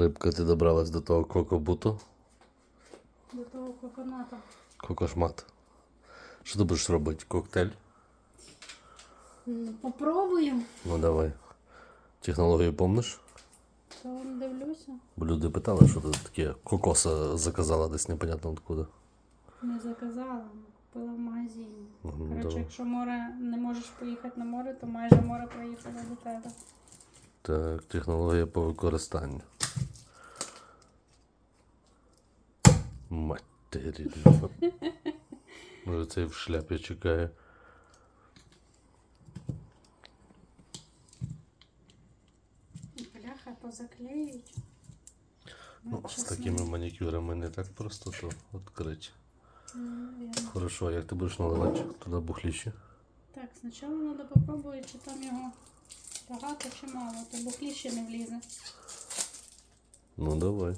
Рибка, ти добралась до того кокобуту. До того коконата. Кокошмат. Що ти будеш робити? Коктейль? Ну, попробую. Ну давай. Технологію помниш? То он дивлюся. Бо люди питали, що ти таке кокоса заказала десь непонятно откуда. Не заказала, купила в магазині. Ну, Коротше, давай. якщо море не можеш поїхати на море, то майже море приїхало до тебе. Так, технологія по використанню. Матері. Може цей в шляпі чекає. Бляха, позаклеють. Ну, з такими манікюрами не так просто то відкрити. ну. Хорошо, а як ти будеш наливати туди бухліші? Так, спочатку треба попробувати, чи там його багато чи мало, то бухлі ще не влізе. Ну давай.